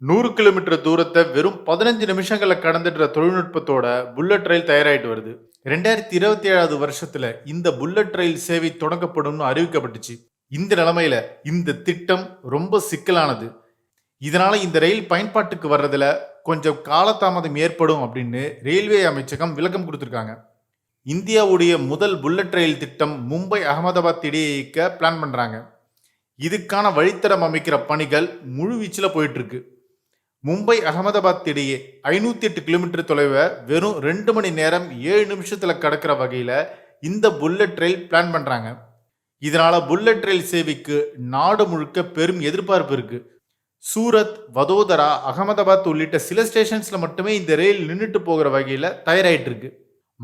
நூறு கிலோமீட்டர் தூரத்தை வெறும் பதினஞ்சு நிமிஷங்களில் கடந்துடுற தொழில்நுட்பத்தோட புல்லட் ரயில் தயாராகிட்டு வருது. ரெண்டாயிரத்தி இருபத்தி ஏழாவது வருஷத்துல இந்த புல்லட் ரயில் சேவை தொடங்கப்படும்னு அறிவிக்கப்பட்டுச்சு. இந்த நிலைமையில இந்த திட்டம் ரொம்ப சிக்கலானது. இதனால இந்த ரயில் பயன்பாட்டுக்கு வர்றதுல கொஞ்சம் காலதாமதம் ஏற்படும் அப்படின்னு ரயில்வே அமைச்சகம் விளக்கம் கொடுத்துருக்காங்க. இந்தியாவுடைய முதல் புல்லட் ரயில் திட்டம் மும்பை அகமதாபாத் இடையே இயக்க பிளான் பண்ணுறாங்க இதுக்கான வழித்தடம் அமைக்கிற பணிகள் முழு வீச்சில் போயிட்டு இருக்கு. மும்பை அகமதாபாத் இடையே ஐநூத்தி எட்டு கிலோமீட்டர் தொலைவை வெறும் ரெண்டு மணி நேரம் ஏழு நிமிஷத்துல கடக்கிற வகையில இந்த புல்லட் ரயில் பிளான் பண்றாங்க. இதனால புல்லட் ரயில் சேவைக்கு நாடு முழுக்க பெரும் எதிர்பார்ப்பு இருக்கு. சூரத் வதோதரா அகமதாபாத் உள்ளிட்ட சில ஸ்டேஷன்ஸ்ல மட்டுமே இந்த ரயில் நின்றுட்டு போகிற வகையில தயாராயிட்டு இருக்கு.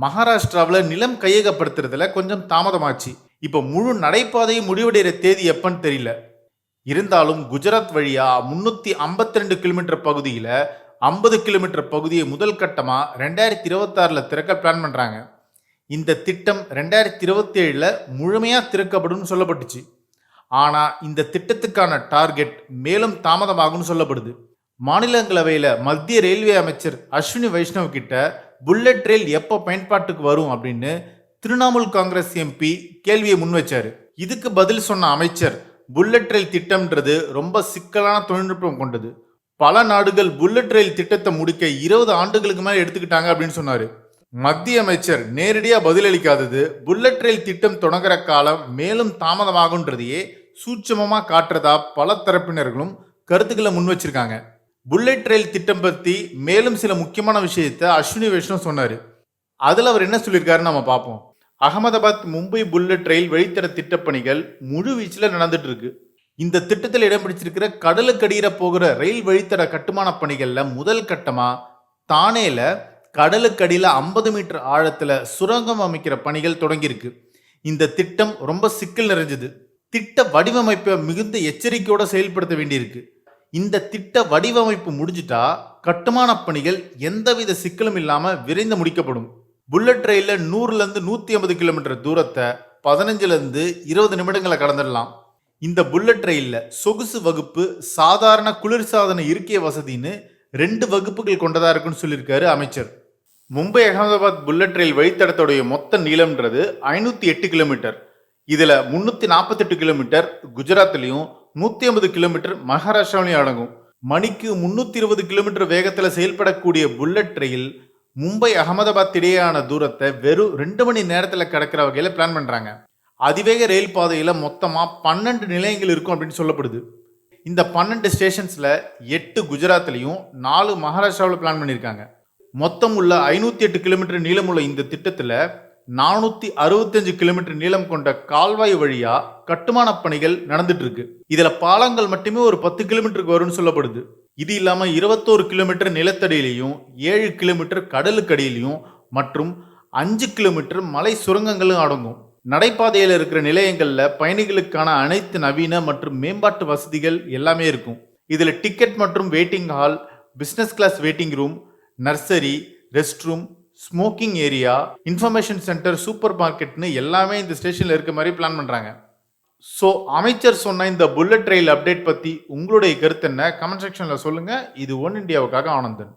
மகாராஷ்டிராவில் நிலம் கையகப்படுத்துறதுல கொஞ்சம் தாமதமாச்சு. இப்போ முழு நடைபாதையும் முடிவடைகிற தேதி எப்பன்னு தெரியல. இருந்தாலும் குஜராத் வழியாக முந்நூற்றி ஐம்பத்தி ரெண்டு கிலோமீட்டர் பகுதியில் ஐம்பது கிலோமீட்டர் பகுதியை முதல் கட்டமாக ரெண்டாயிரத்தி இருபத்தாறில் திறக்க பிளான் பண்ணுறாங்க இந்த திட்டம் ரெண்டாயிரத்தி இருபத்தி ஏழில் முழுமையாக திறக்கப்படும் சொல்லப்பட்டுச்சு. ஆனால் இந்த திட்டத்துக்கான டார்கெட் மேலும் தாமதமாகும்னு சொல்லப்படுது. மாநிலங்களவையில் மத்திய ரயில்வே அமைச்சர் அஸ்வினி வைஷ்ணவ் கிட்ட புல்லட் ரயில் எப்போ பயன்பாட்டுக்கு வரும் அப்படின்னு திரிணாமுல் காங்கிரஸ் எம்பி கேள்வியை முன்வைச்சார் இதுக்கு பதில் சொன்ன அமைச்சர் புல்லட் ரயில் திட்டம்ன்றது ரொம்ப சிக்கலான தொழில்நுட்பம் கொண்டது. பல நாடுகள் புல்லட் ரயில் திட்டத்தை முடிக்க இருபது ஆண்டுகளுக்கு மேலே எடுத்துக்கிட்டாங்க அப்படின்னு சொன்னார். மத்திய அமைச்சர் நேரடியாக பதிலளிக்காதது புல்லட் ரயில் திட்டம் தொடங்குற காலம் மேலும் தாமதமாகுன்றதையே சூட்சமமாக காட்டுறதா பல தரப்பினர்களும் கருத்துக்களை முன் வச்சிருக்காங்க. புல்லட் ரயில் திட்டம் பற்றி மேலும் சில முக்கியமான விஷயத்தை அஸ்வினி வைஷ்ணவ் சொன்னார். அதில் அவர் என்ன சொல்லியிருக்காருன்னு நம்ம பார்ப்போம். அகமதாபாத் மும்பை புல்லட் ரயில் வழித்தட திட்டப்பணிகள் முழு வீச்சில் நடந்துட்டு இருக்கு இந்த திட்டத்தில் இடம் பிடிச்சிருக்கிற கடலுக்கடியில போகிற ரயில் வழித்தட கட்டுமான பணிகள்ல முதல் கட்டமா தானேல கடலுக்கடியில ஐம்பது மீட்டர் ஆழத்துல சுரங்கம் அமைக்கிற பணிகள் தொடங்கியிருக்கு. இந்த திட்டம் ரொம்ப சிக்கல் நிறைஞ்சது. திட்ட வடிவமைப்பை மிகுந்த எச்சரிக்கையோட செயல்படுத்த வேண்டியிருக்கு. இந்த திட்ட வடிவமைப்பு முடிஞ்சிட்டா கட்டுமான பணிகள் எந்தவித சிக்கலும் இல்லாமல் விரைந்து முடிக்கப்படும். புல்லட் ரயிலில் நூறுலேருந்து நூற்றி ஐம்பது கிலோமீட்டர் தூரத்தை பதினஞ்சுலேருந்து இருபது நிமிடங்களை கடந்துடலாம். இந்த புல்லட் ரயிலில் சொகுசு வகுப்பு சாதாரண குளிர்சாதன இருக்கை வசதின்னு ரெண்டு வகுப்புகள் கொண்டதாக இருக்குன்னு சொல்லியிருக்காரு அமைச்சர். மும்பை அகமதாபாத் புல்லட் ரயில் வழித்தடத்துடைய மொத்த நீளம்ன்றது ஐநூற்றி எட்டு கிலோமீட்டர் இதில் முந்நூற்றி நாற்பத்தெட்டு கிலோமீட்டர் குஜராத்லேயும் நூற்றி ஐம்பது கிலோமீட்டர் மகாராஷ்டிராவிலையும் அடங்கும். மணிக்கு முந்நூற்றி இருபது கிலோமீட்டர் வேகத்தில் செயல்படக்கூடிய புல்லட் ரயில் மும்பை அகமதாபாத் இடையேயான தூரத்தை வெறும் ரெண்டு மணி நேரத்தில் கிடக்கிற வகையில் பிளான் பண்ணுறாங்க அதிவேக ரயில் பாதையில் மொத்தமாக பன்னெண்டு நிலையங்கள் இருக்கும் அப்படின்னு சொல்லப்படுது. இந்த பன்னெண்டு ஸ்டேஷன்ஸில் எட்டு குஜராத்லேயும் நாலு மகாராஷ்டிராவில் பிளான் பண்ணியிருக்காங்க மொத்தம் உள்ள ஐநூற்றி எட்டு கிலோமீட்டர் நீளமுள்ள இந்த திட்டத்தில் நானூற்றி அறுபத்தஞ்சு கிலோமீட்டர் நீளம் கொண்ட கால்வாய் வழியாக கட்டுமான பணிகள் நடந்துட்டு இருக்கு. இதில் பாலங்கள் மட்டுமே ஒரு பத்து கிலோமீட்டருக்கு வரும்னு சொல்லப்படுது. இது இல்லாமல் இருபத்தோரு கிலோமீட்டர் நிலத்தடியிலையும் ஏழு கிலோமீட்டர் கடலுக்கடியிலையும் மற்றும் அஞ்சு கிலோமீட்டர் மலை சுரங்கங்களும் அடங்கும். நடைபாதையில் இருக்கிற நிலையங்களில் பயணிகளுக்கான அனைத்து நவீன மற்றும் மேம்பாட்டு வசதிகள் எல்லாமே இருக்கும். இதில் டிக்கெட் மற்றும் waiting hall business class waiting room nursery rest room smoking area information centre super மார்க்கெட்னு எல்லாமே இந்த ஸ்டேஷனில் இருக்க மாதிரி பிளான் பண்ணுறாங்க ஸோ அமைச்சர் சொன்ன இந்த புல்லட் ரயில் அப்டேட் பற்றி உங்களுடைய கருத்து என்ன? கமெண்ட் செக்ஷனில் சொல்லுங்கள் இது ஒன் இண்டியாவுக்காக ஆனந்தன்.